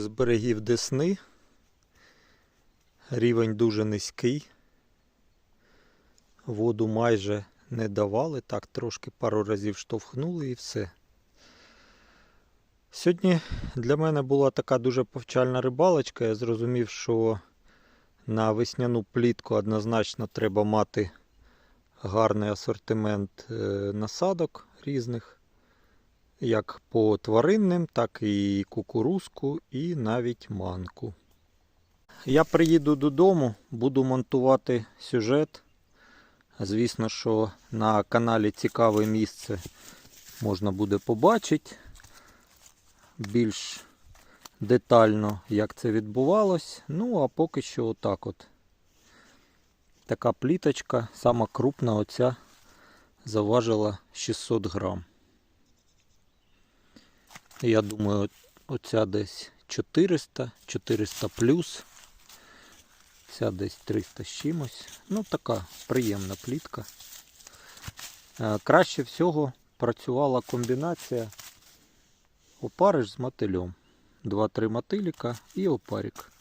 З берегів Десни рівень дуже низький. Воду майже не давали, так трошки пару разів штовхнули і все. Сьогодні для мене була така дуже повчальна рибалочка. Я зрозумів, що на весняну плітку однозначно треба мати гарний асортимент е, насадок різних, як по тваринним, так і кукурузку, і навіть манку. Я приїду додому, буду монтувати сюжет. Звісно, що на каналі цікаве місце можна буде побачити більш детально, як це відбувалось. Ну, а поки що отак от. Така пліточка, сама крупна оця заважила 600 грам. Я думаю, оця десь 400, 400 плюс. Ця десь 300 з чимось. Ну, така приємна плітка. Е, Краще всього працювала комбінація опариш з мотилем. Два-три мотиліка і опарик.